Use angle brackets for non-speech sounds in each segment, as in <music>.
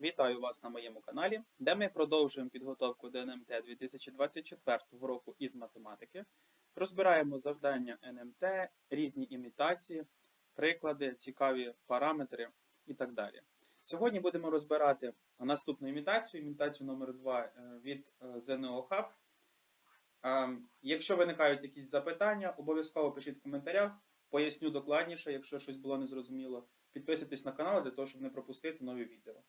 Вітаю вас на моєму каналі, де ми продовжуємо підготовку до НМТ 2024 року із математики. Розбираємо завдання НМТ, різні імітації, приклади, цікаві параметри і так далі. Сьогодні будемо розбирати наступну імітацію, імітацію номер 2 від е, ЗНО Hub. Е, Якщо виникають якісь запитання, обов'язково пишіть в коментарях, поясню докладніше, якщо щось було незрозуміло. Підписуйтесь на канал для того, щоб не пропустити нові відео.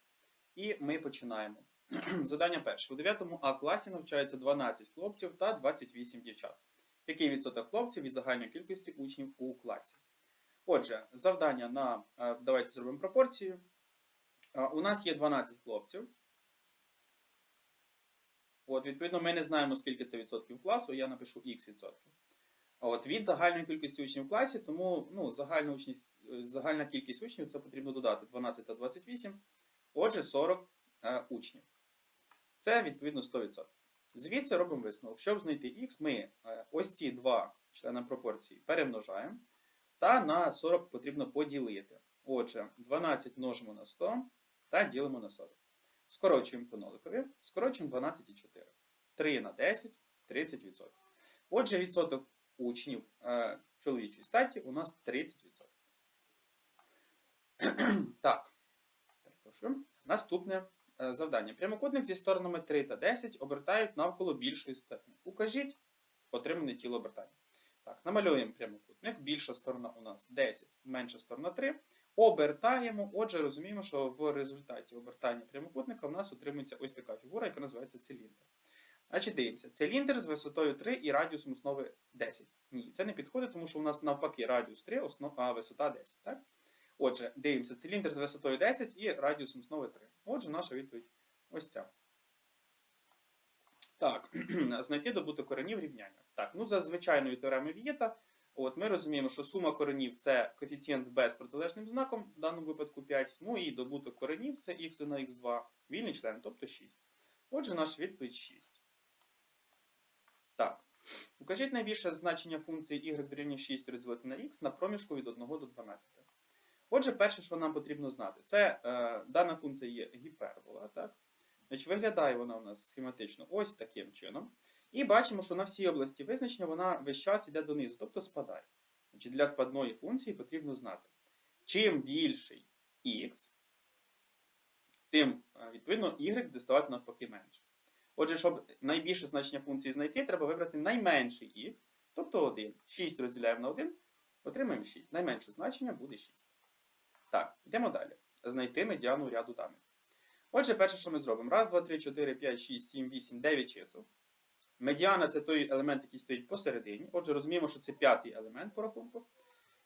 І ми починаємо. <clears throat> Задання перше. У 9 А класі навчається 12 хлопців та 28 дівчат. Який відсоток хлопців від загальної кількості учнів у класі? Отже, завдання на. е, Давайте зробимо пропорцію. Е, У нас є 12 хлопців. От, відповідно, ми не знаємо, скільки це відсотків класу, я напишу х відсотків. От від загальної кількості учнів в класі, тому ну, загальна, учність, е, загальна кількість учнів це потрібно додати 12 та 28. Отже, 40 е, учнів. Це відповідно 100%. Звідси робимо висновок. Щоб знайти х, ми е, ось ці два члени пропорції перемножаємо. Та на 40 потрібно поділити. Отже, 12 множимо на 100 та ділимо на 40. Скорочуємо по ноликові, скорочуємо 12,4. 3 на 10 30%. Отже, відсоток учнів е, чоловічої статі у нас 30%. <clears throat> так. Перепрошую. Наступне е, завдання. Прямокутник зі сторонами 3 та 10 обертають навколо більшої сторони. Укажіть отримане тіло обертання. Так, намалюємо прямокутник. Більша сторона у нас 10, менша сторона 3. Обертаємо. Отже, розуміємо, що в результаті обертання прямокутника у нас отримується ось така фігура, яка називається циліндр. Значить, дивимося, циліндр з висотою 3 і радіусом основи 10. Ні, це не підходить, тому що у нас навпаки радіус 3, основ... а висота 10. Так? Отже, дивимося, циліндр з висотою 10 і радіусом основи 3. Отже, наша відповідь ось ця. Так, <clears throat> знайти добуток коренів рівняння. Так, ну за звичайною теоремою Вієта, от ми розуміємо, що сума коренів це коефіцієнт без протилежним знаком, в даному випадку 5. Ну і добуток коренів це х на х2, вільний член, тобто 6. Отже, наша відповідь 6. Так. Укажіть найбільше значення функції y дорівнює 6 розділити на x на проміжку від 1 до 12. Отже, перше, що нам потрібно знати, це е, дана функція є гіпербола. Так? Значить, Виглядає вона у нас схематично ось таким чином. І бачимо, що на всій області визначення вона весь час йде донизу, тобто спадає. Значить, Для спадної функції потрібно знати, чим більший x, тим, е, відповідно, y буде ставати навпаки менше. Отже, щоб найбільше значення функції знайти, треба вибрати найменший x, тобто 1. 6 розділяємо на 1, отримаємо 6. Найменше значення буде 6. Так, йдемо далі. Знайти медіану ряду даних. Отже, перше, що ми зробимо. Раз, два, три, 4, 5, 6, 7, 8, 9 чисел. Медіана це той елемент, який стоїть посередині. Отже, розуміємо, що це п'ятий елемент по рахунку.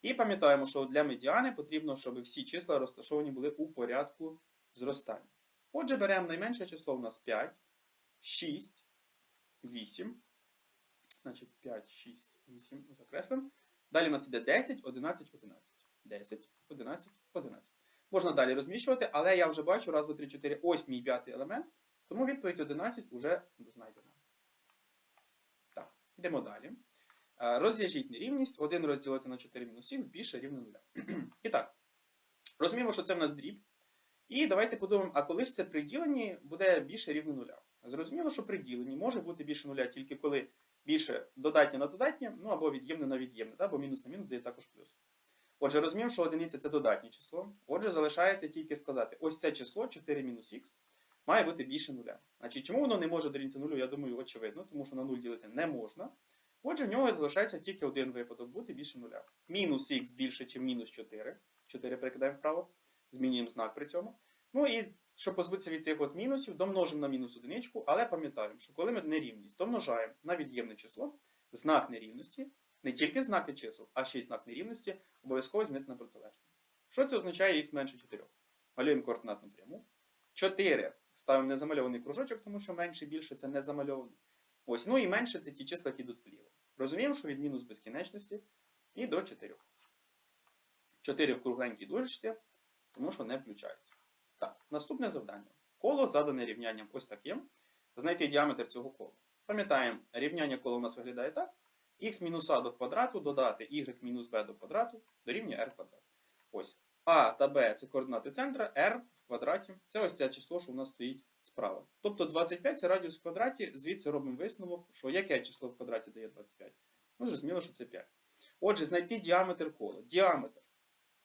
І пам'ятаємо, що для медіани потрібно, щоб всі числа розташовані були у порядку зростання. Отже, беремо найменше число у нас 5, 6, 8. Значить, 5, 6, 8 закреслимо. Далі у нас іде 10, 11, 11. 10, 11, 11. Можна далі розміщувати, але я вже бачу, раз, два, три, 4, ось мій п'ятий елемент. Тому відповідь 11 вже знайдена. Так, йдемо далі. Е, Розв'яжіть нерівність. 1 розділити на 4 мінус х більше рівно 0. <clears throat> І так, розуміємо, що це в нас дріб. І давайте подумаємо, а коли ж це при діленні буде більше рівно 0. Зрозуміло, що при діленні може бути більше нуля тільки коли більше додатнє на додатнє, ну або від'ємне на від'ємне, бо мінус на мінус дає також плюс. Отже, розуміємо, що одиниця це додатнє число. Отже, залишається тільки сказати, ось це число 4-х має бути більше нуля. Значить, чому воно не може дорівняти нулю, я думаю, очевидно, тому що на 0 ділити не можна. Отже, в нього залишається тільки один випадок бути більше нуля. Мінус х більше, ніж мінус 4. 4 перекидаємо вправо, змінюємо знак при цьому. Ну і щоб позбутися від цих от мінусів, домножимо на мінус одиничку, але пам'ятаємо, що коли ми нерівність домножаємо на від'ємне число, знак нерівності, не тільки знаки чисел, а ще й знак нерівності, обов'язково змінити на протилежне. Що це означає х менше 4? Малюємо координатну пряму. 4 ставимо незамальований кружочок, тому що менше і більше це не замальовано. Ось, ну і менше це ті числа, які йдуть вліво. Розуміємо, що від мінус безкінечності і до 4. 4 в кругленькій дужечці, тому що не включається. Так, наступне завдання. Коло задане рівнянням ось таким. Знайти діаметр цього кола. Пам'ятаємо, рівняння кола у нас виглядає так. Мінус а до квадрату додати y мінус b до квадрату дорівнює r квадрат. Ось. А та b це координати центра, r в квадраті. Це ось це число, що у нас стоїть справа. Тобто 25 це радіус в квадраті, звідси робимо висновок, що яке число в квадраті дає 25? Ну, зрозуміло, що це 5. Отже, знайти діаметр кола. Діаметр.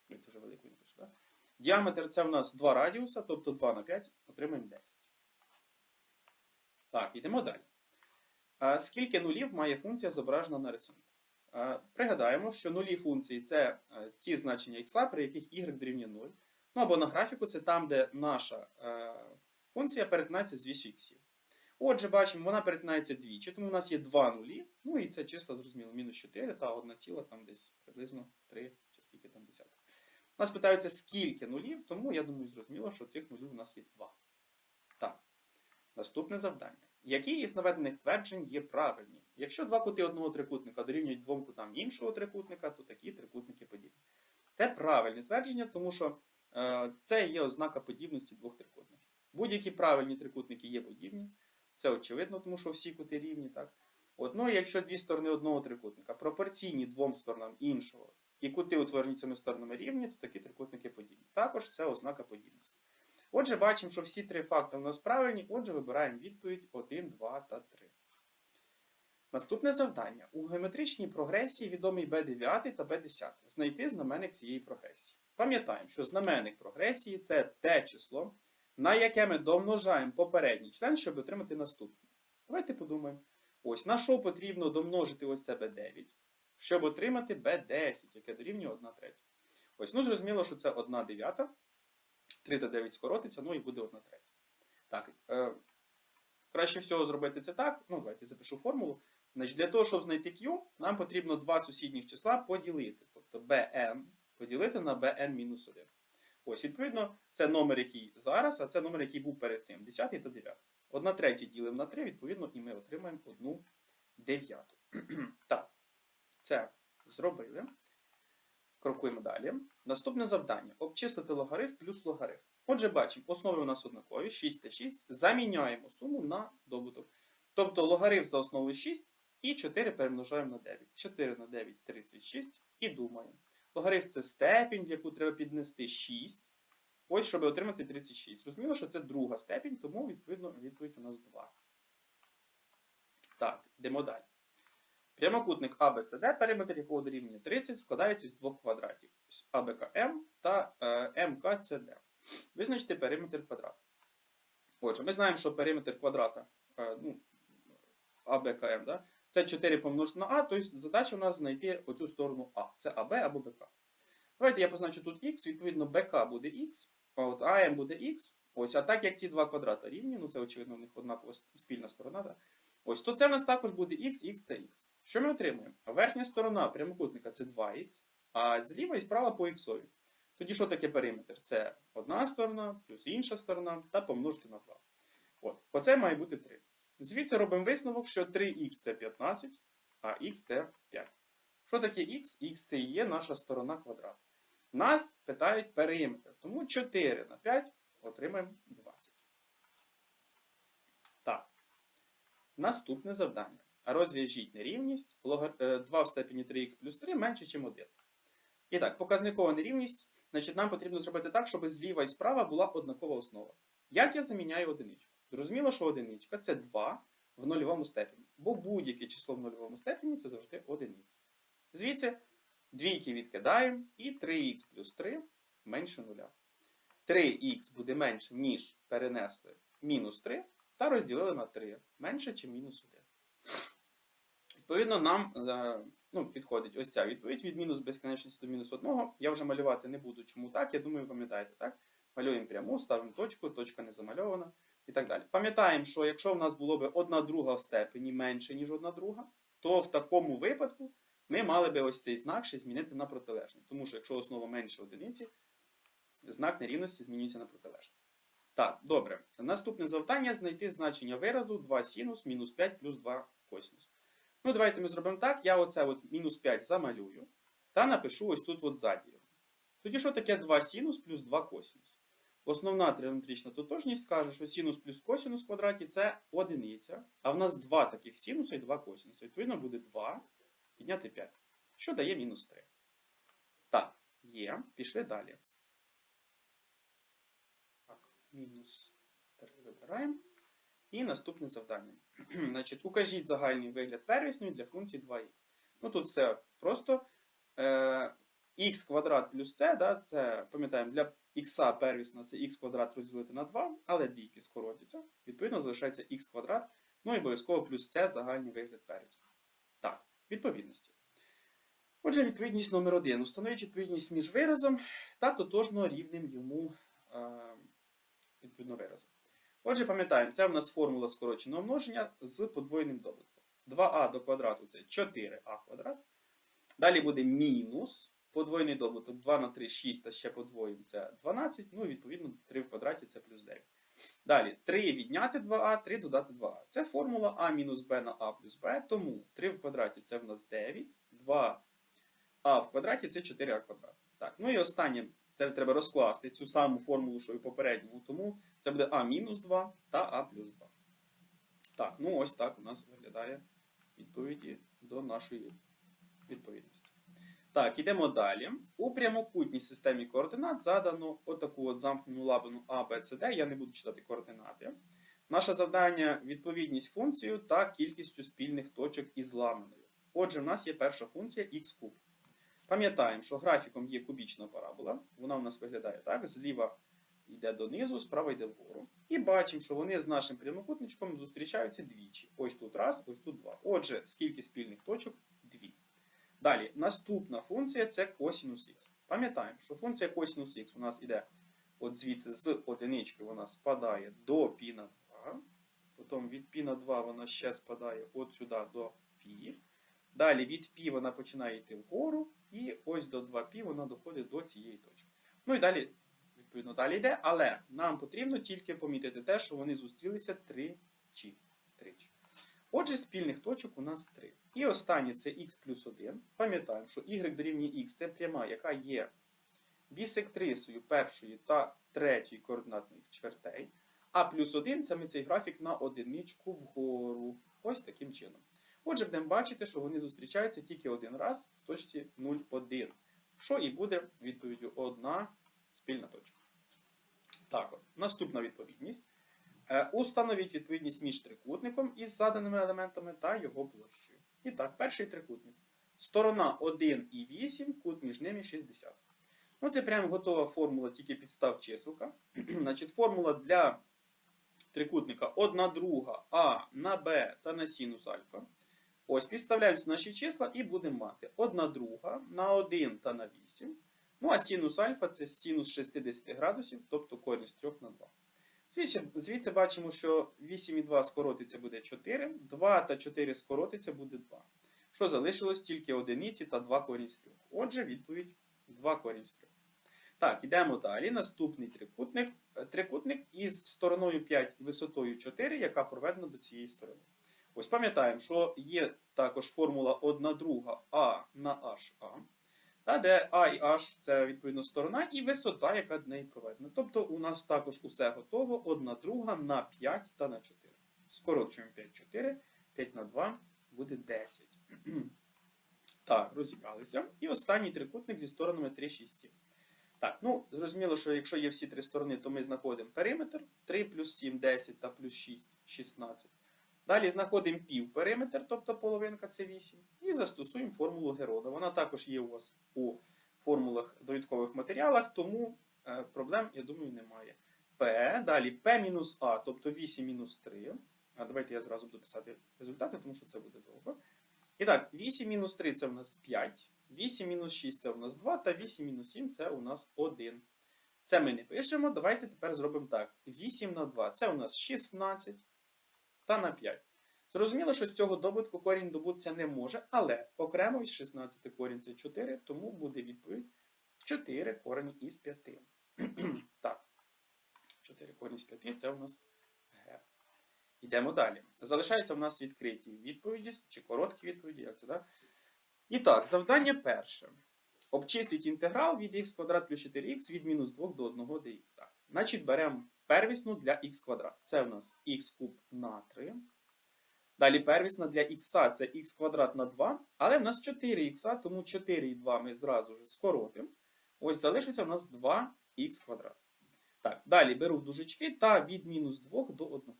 Я дуже великий не пишу, так? Діаметр це в нас 2 радіуса, тобто 2 на 5, отримаємо 10. Так, йдемо далі. Скільки нулів має функція зображена на рисунку? Пригадаємо, що нулі функції це е, ті значення х, при яких y дорівнює 0. Ну або на графіку це там, де наша е, функція перетинається з вісю х. Отже, бачимо, вона перетинається двічі, тому у нас є два нулі. Ну і це числа, зрозуміло, мінус 4 та 1 ціла там десь приблизно 3 чи скільки там десятих. Нас питаються, скільки нулів, тому я думаю, зрозуміло, що цих нулів у нас є 2. Так. Наступне завдання. Які із наведених тверджень є правильні? Якщо два кути одного трикутника дорівнюють двом кутам іншого трикутника, то такі трикутники подібні. Це правильне твердження, тому що е, це є ознака подібності двох трикутників. Будь-які правильні трикутники є подібні. Це очевидно, тому що всі кути рівні. Так? От, ну, якщо дві сторони одного трикутника пропорційні двом сторонам іншого, і кути утворені цими сторонами рівні, то такі трикутники подібні. Також це ознака подібності. Отже, бачимо, що всі три факти у нас правильні, отже, вибираємо відповідь 1, 2 та 3. Наступне завдання. У геометричній прогресії відомий b9 та b10. Знайти знаменник цієї прогресії. Пам'ятаємо, що знаменник прогресії це те число, на яке ми домножаємо попередній член, щоб отримати наступний. Давайте подумаємо. Ось на що потрібно домножити ось це b9, щоб отримати b10, яке дорівнює 1 третя. Ось, ну зрозуміло, що це 1 дев'ята. 3 та 9 скоротиться, ну і буде 1 третя. Так, е, краще всього зробити це так. Ну, давайте запишу формулу. Значить, Для того, щоб знайти Q, нам потрібно два сусідніх числа поділити. Тобто bn поділити на bn-1. Ось, відповідно, це номер, який зараз, а це номер, який був перед цим, 10 та 9. 1 третя ділимо на 3, відповідно, і ми отримаємо 1 дев'яту. <clears throat> так, це зробили. Крокуємо далі. Наступне завдання: обчислити логарифм плюс логарифм. Отже, бачимо, основи у нас однакові, 6 та 6. Заміняємо суму на добуток. Тобто логарифм за основою 6 і 4 перемножаємо на 9. 4 на 9 36 і думаємо. Логарифм це степінь, в яку треба піднести 6. Ось, щоб отримати 36. Розуміло, що це друга степінь, тому відповідно відповідь у нас 2. Так, йдемо далі. Прямокутник ABCD, периметр якого дорівнює 30, складається з двох квадратів АБКМ та е, МКЦД. Визначте периметр квадрата. Отже, ми знаємо, що периметр квадрата е, ну, АБКМ, да, це 4 помножити на А, тобто задача у нас знайти оцю сторону А. Це АБ або БК. Давайте я позначу тут Х, відповідно, БК буде Х, а от АМ буде Х. Ось, а так як ці два квадрата рівні, ну це очевидно, у них однакова спільна сторона. Да? Ось, то це в нас також буде x, x та x. Що ми отримуємо? Верхня сторона прямокутника це 2х, а зліва і справа по х. Тоді що таке периметр? Це одна сторона плюс інша сторона та помножити на 2. От, Оце має бути 30. Звідси робимо висновок, що 3х це 15, а х це 5. Що таке х? Х це і є наша сторона квадрата. Нас питають периметр. Тому 4 на 5 отримаємо 20. Так. Наступне завдання. Розв'яжіть нерівність 2 в степені 3х плюс 3 менше, ніж 1. І так, показникова нерівність. Значить, нам потрібно зробити так, щоб зліва і справа була однакова основа. Як я заміняю одиничку? Зрозуміло, що одиничка це 2 в нульовому степені. Бо будь-яке число в нульовому степені це завжди одиниця. Звідси двійки відкидаємо і 3х плюс 3 менше 0. 3х буде менше, ніж перенесли мінус 3 та розділили на 3 менше, чи мінус 1. Відповідно, нам е, ну, підходить ось ця відповідь від мінус безкінечності до мінус 1. Я вже малювати не буду. Чому так? Я думаю, пам'ятаєте, так? Малюємо пряму, ставимо точку, точка не замальована і так далі. Пам'ятаємо, що якщо в нас було б одна друга в степені менше, ніж одна друга, то в такому випадку ми мали би ось цей знак ще змінити на протилежний. Тому що якщо основа менше одиниці, знак нерівності змінюється на протилежний. Так, добре. Наступне завдання знайти значення виразу 2 синус мінус 5 плюс 2 косинус. Ну, давайте ми зробимо так. Я оце от мінус 5 замалюю та напишу ось тут от ззаді. Тоді що таке 2 синус плюс 2 косинус? Основна тригонометрична тотожність скаже, що синус плюс косинус в квадраті це одиниця. А в нас два таких синуса і два косинуса. Відповідно, буде 2 підняти 5, що дає мінус 3. Так, є. Пішли далі. Мінус 3 вибираємо. І наступне завдання. <clears throat> Значить, укажіть загальний вигляд первісної для функції 2х. Ну тут все просто. Е, х квадрат плюс c, да, це пам'ятаємо, для х первісна це х квадрат розділити на 2, але двійки скоротяться. Відповідно, залишається х квадрат. Ну і обов'язково плюс c загальний вигляд первісної. Так, відповідності. Отже, відповідність номер 1. Установіть відповідність між виразом та тотожно рівним йому е, відповідно виразом. Отже, пам'ятаємо, це в нас формула скороченого множення з подвоєним добутком. 2а до квадрату це 4а квадрат. Далі буде мінус подвоєний добуток 2 на 3, 6, та ще подвоїмо це 12. Ну, і відповідно, 3 в квадраті це плюс 9. Далі 3 відняти 2а, 3 додати 2а. Це формула а мінус b на а плюс b, тому 3 в квадраті це в нас 9, 2а в квадраті це 4а квадрат. Так, ну і останнє, це треба розкласти цю саму формулу, що і в попередньому, тому це буде а мінус 2 та а плюс 2. Так, ну ось так у нас виглядає відповіді до нашої відповідності. Так, йдемо далі. У прямокутній системі координат задано отаку от замкнену лабину А, Б, С, Д. Я не буду читати координати. Наше завдання відповідність функцію та кількістю спільних точок із ламаною. Отже, в нас є перша функція х куб. Пам'ятаємо, що графіком є кубічна парабола. Вона у нас виглядає так: зліва йде донизу, справа йде вгору. І бачимо, що вони з нашим прямокутничком зустрічаються двічі. Ось тут раз, ось тут два. Отже, скільки спільних точок? Дві. Далі, наступна функція це косінус х. Пам'ятаємо, що функція косінус х у нас іде от звідси з одинички, вона спадає до π на 2. Потім від π на 2 вона ще спадає от сюди до π. Далі від π вона починає йти вгору, і ось до 2π вона доходить до цієї точки. Ну і далі, відповідно, далі йде, але нам потрібно тільки помітити те, що вони зустрілися тричі. тричі. Отже, спільних точок у нас 3. І останнє це х плюс 1. Пам'ятаємо, що y дорівнює х це пряма, яка є бісектрисою першої та третьої координатних чвертей. А плюс 1 це ми цей графік на одиничку вгору. Ось таким чином. Отже, будемо бачити, що вони зустрічаються тільки один раз в точці 0,1. Що і буде відповіддю одна спільна точка. Так от, наступна відповідність. Е, Установіть відповідність між трикутником із заданими елементами та його площею. І так, перший трикутник. Сторона 1 і 8, кут між ними 60. Ну, це прямо готова формула, тільки підстав числка. <clears throat> Значить, формула для трикутника 1 друга А на Б та на синус альфа. Ось, підставляємо наші числа і будемо мати 1 друга на 1 та на 8. Ну, а синус альфа це синус 60 градусів, тобто корінь з 3 на 2. Звідси, звідси бачимо, що 8 і 2 скоротиться буде 4, 2 та 4 скоротиться буде 2. Що залишилось тільки одиниці та 2 корінь з 3. Отже, відповідь 2 корінь з 3. Так, йдемо далі. Наступний трикутник, трикутник із стороною 5 і висотою 4, яка проведена до цієї сторони. Ось пам'ятаємо, що є також формула 1 друга А на HA, та де А і H це відповідно сторона і висота, яка до неї проведена. Тобто у нас також усе готово 1 друга на 5 та на 4. Скорочуємо 5, 4, 5 на 2 буде 10. <clears throat> Так, розібралися. І останній трикутник зі сторонами 3, 6, 7. Так, ну, зрозуміло, що якщо є всі три сторони, то ми знаходимо периметр 3 плюс 7, 10 та плюс 6, 16. Далі знаходимо півпериметр, тобто половинка це 8, і застосуємо формулу Герода. Вона також є у вас у формулах довідкових матеріалах, тому е, проблем, я думаю, немає. P, далі P мінус А, тобто 8 мінус 3. А давайте я зразу буду писати результати, тому що це буде довго. І так, 8 мінус 3 це у нас 5, 8 мінус 6 це у нас 2, та 8 мінус 7 це у нас 1. Це ми не пишемо. Давайте тепер зробимо так. 8 на 2 це у нас 16 та на 5. Зрозуміло, що з цього добутку корінь добутися не може, але окремо із 16 корінь це 4, тому буде відповідь 4 <clears throat> корінь із 5. так, 4 корінь з 5 це у нас Г. Йдемо далі. Залишаються у нас відкриті відповіді чи короткі відповіді. як це, да? І так, завдання перше. Обчисліть інтеграл від х квадрат плюс 4х від мінус 2 до 1 до х. Так. Значить, беремо первісну для х квадрат. Це у нас х куб на 3. Далі первісна для х це х квадрат на 2. Але в нас 4х, тому 4 і 2 ми зразу ж скоротимо. Ось залишиться у нас 2х квадрат. Так, далі беру в дужечки та від мінус 2 до 1.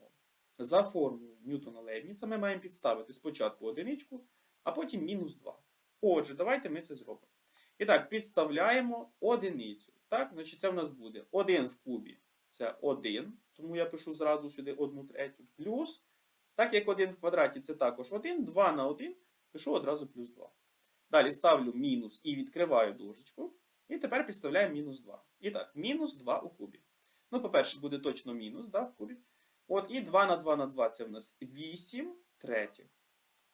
За формулою Ньютона Лейбніца ми маємо підставити спочатку одиничку, а потім мінус 2. Отже, давайте ми це зробимо. І так, підставляємо одиницю. Так, значить це в нас буде 1 в кубі. Це 1, тому я пишу зразу сюди 1 третю. Плюс, так як 1 в квадраті це також 1, 2 на 1, пишу одразу плюс 2. Далі ставлю мінус і відкриваю дужечку. І тепер підставляємо мінус 2. І так, мінус 2 у кубі. Ну, по-перше, буде точно мінус да, в кубі. От, і 2 на 2 на 2 це в нас 8 третіх.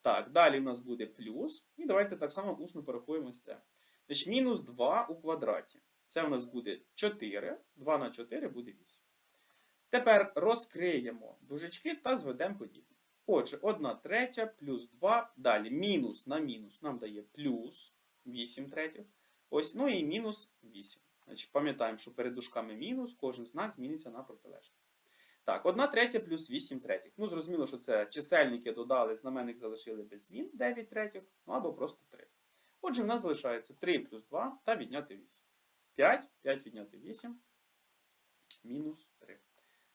Так, далі в нас буде плюс. І давайте так само усно порахуємо це. Значить, мінус 2 у квадраті. Це в нас буде 4. 2 на 4 буде 8. Тепер розкриємо дужечки та зведемо подібне. Отже, 1 третя плюс 2. Далі мінус на мінус нам дає плюс 8 третіх. Ось, ну і мінус 8. Значить, пам'ятаємо, що перед дужками мінус, кожен знак зміниться на протилежний. Так, 1 третя плюс 8 третіх. Ну, зрозуміло, що це чисельники додали, знаменник залишили без змін 9 третіх, ну або просто 3. Отже, в нас залишається 3 плюс 2 та відняти 8. 5, 5 відняти 8, мінус 3.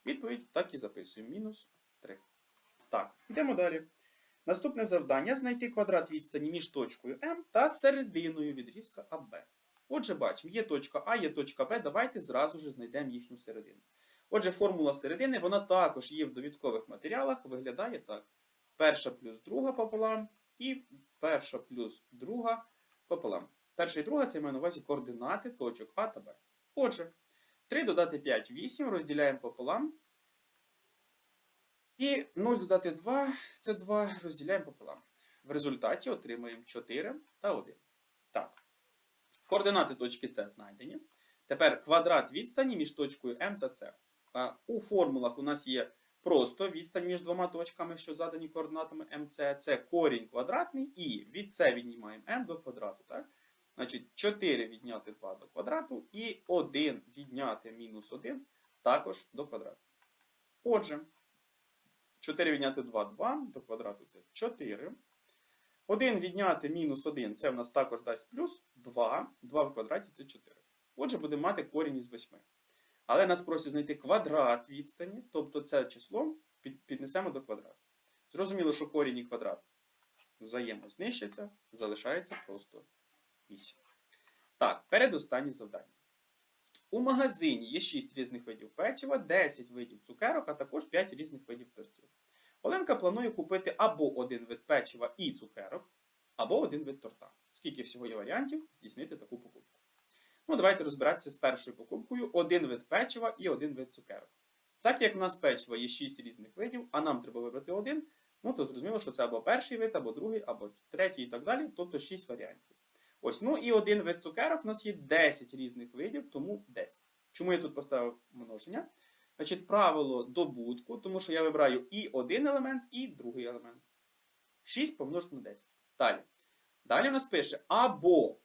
Відповідь так і записуємо. Мінус 3. Так, йдемо далі. Наступне завдання знайти квадрат відстані між точкою М та серединою відрізка АБ. Отже, бачимо, є точка А, є точка Б. Давайте зразу ж знайдемо їхню середину. Отже, формула середини, вона також є в довідкових матеріалах, виглядає так. Перша плюс друга пополам і перша плюс друга пополам. Перша і друга це маю на увазі координати точок А та Б. Отже, 3 додати 5 8 розділяємо пополам. І 0 додати 2 це 2 розділяємо пополам. В результаті отримаємо 4 та 1. Так. Координати точки С знайдені. Тепер квадрат відстані між точкою М та С. У формулах у нас є просто відстань між двома точками, що задані координатами МС. Це корінь квадратний, і від С віднімаємо М до квадрату. Так? Значить, 4 відняти 2 до квадрату і 1 відняти мінус 1 також до квадрату. Отже, 4 відняти 2 2 до квадрату це 4. 1 відняти мінус 1 це в нас також дасть плюс 2. 2 в квадраті це 4. Отже, будемо мати корінь із 8. Але нас просять знайти квадрат відстані, тобто це число піднесемо до квадрату. Зрозуміло, що корінь і квадрат взаємно знищаться, залишається просто 8. Так, передостаннє завдання. У магазині є 6 різних видів печива, 10 видів цукерок, а також 5 різних видів тортів. Оленка планує купити або один вид печива і цукерок, або один вид торта. Скільки всього є варіантів здійснити таку покупку? Ну, давайте розбиратися з першою покупкою: один вид печива і один вид цукерок. Так як в нас печива є 6 різних видів, а нам треба вибрати один, ну то зрозуміло, що це або перший вид, або другий, або третій і так далі, тобто 6 варіантів. Ось, ну і один вид цукерок у нас є 10 різних видів, тому 10. Чому я тут поставив множення? Значить, правило добутку, тому що я вибираю і один елемент, і другий елемент. 6 помножити на 10. Далі. Далі у нас пише або.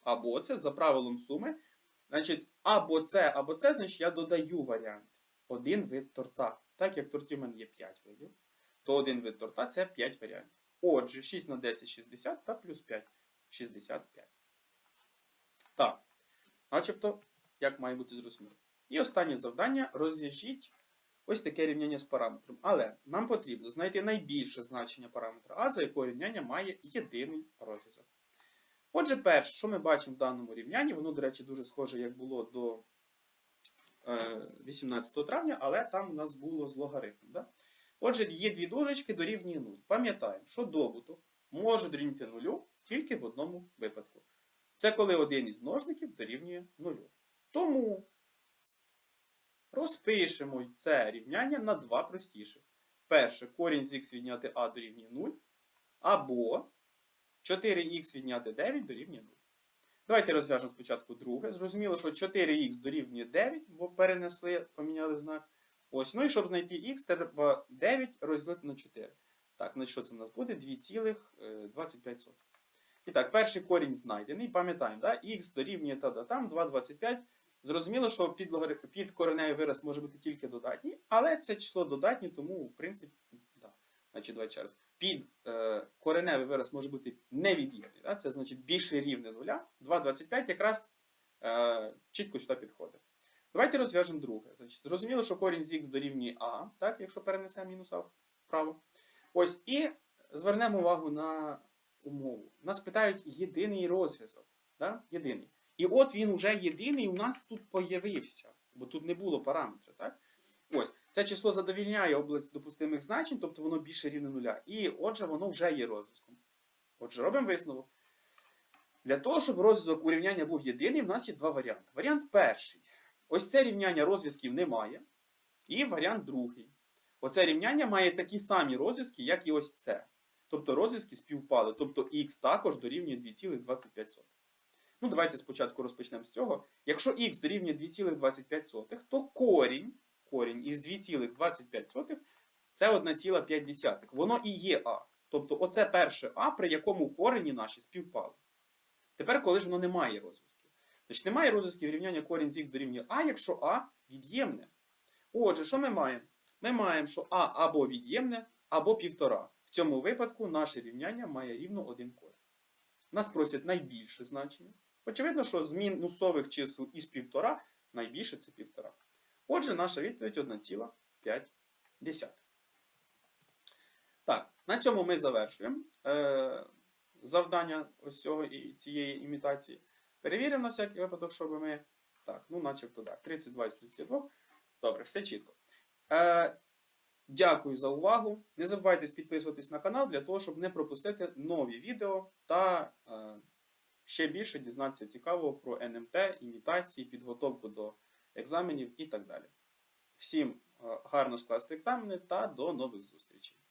Або це за правилом суми. Значить, або це, або це, значить я додаю варіант. Один вид торта. Так як тортів у мене є 5 видів, то один вид торта це 5 варіантів. Отже, 6 на 10 60 та плюс 5 65. Так. Начебто, як має бути зрозуміло. І останнє завдання розв'яжіть ось таке рівняння з параметром. Але нам потрібно знайти найбільше значення параметра А, за якого рівняння має єдиний розв'язок. Отже, перше, що ми бачимо в даному рівнянні, воно, до речі, дуже схоже, як було до е, 18 травня, але там у нас було з логарифмом. Да? Отже, є дві дужечки дорівнює 0. Пам'ятаємо, що добуток може дорівнювати нулю тільки в одному випадку. Це коли один із множників дорівнює нулю. Тому розпишемо це рівняння на два простіших. Перше, корінь з х відняти а дорівнює 0, або 4х відняти 9 дорівнює 0. Давайте розв'яжемо спочатку друге. Зрозуміло, що 4х дорівнює 9, бо перенесли, поміняли знак. Ось, ну і щоб знайти х, треба 9 розділити на 4. Так, на що це у нас буде? 2,25. І так, перший корінь знайдений. Пам'ятаємо, да? х дорівнює та да там 2,25. Зрозуміло, що під, під кореневий вираз може бути тільки додатній, але це число додатнє, тому, в принципі, да. Значить, давайте ще раз. Під е, кореневий вираз може бути невід'ємний. Да? Це значить більше рівне нуля. 2,25 якраз е, чітко сюди підходить. Давайте розв'яжемо друге. Значить, зрозуміло, що корінь з х дорівнює а, так, якщо перенесемо мінус а вправо. Ось, і звернемо увагу на умову. Нас питають єдиний розв'язок. Да? Єдиний. І от він уже єдиний у нас тут появився, бо тут не було параметра. Так? Ось, це число задовільняє область допустимих значень, тобто воно більше рівне нуля. І отже, воно вже є розв'язком. Отже, робимо висновок. Для того, щоб розв'язок урівняння був єдиний, в нас є два варіанти. Варіант перший. Ось це рівняння розв'язків немає. І варіант другий. Оце рівняння має такі самі розв'язки, як і ось це. Тобто розв'язки співпали. Тобто х також дорівнює 2,25. Ну, давайте спочатку розпочнемо з цього. Якщо х дорівнює 2,25, то корінь, корінь із 2,25 це 1,5. Воно і є а. Тобто оце перше а, при якому корені наші співпали. Тепер, коли ж воно не має розв'язків. Значить, немає розв'язків рівняння корінь з х дорівнює а, якщо а від'ємне. Отже, що ми маємо? Ми маємо, що а або від'ємне, або півтора. В цьому випадку наше рівняння має рівно один корінь. Нас просять найбільше значення. Очевидно, що з мінусових чисел із півтора найбільше це півтора. Отже, наша відповідь 1,5. Так, на цьому ми завершуємо е, завдання ось цього цієї імітації. Перевіримо на всякий випадок, щоб ми. Так, ну начебто так. 32 із 32. Добре, все чітко. Е, дякую за увагу. Не забувайте підписуватись на канал для того, щоб не пропустити нові відео та е, ще більше дізнатися цікавого про НМТ, імітації, підготовку до екзаменів і так далі. Всім е, гарно скласти екзамени та до нових зустрічей.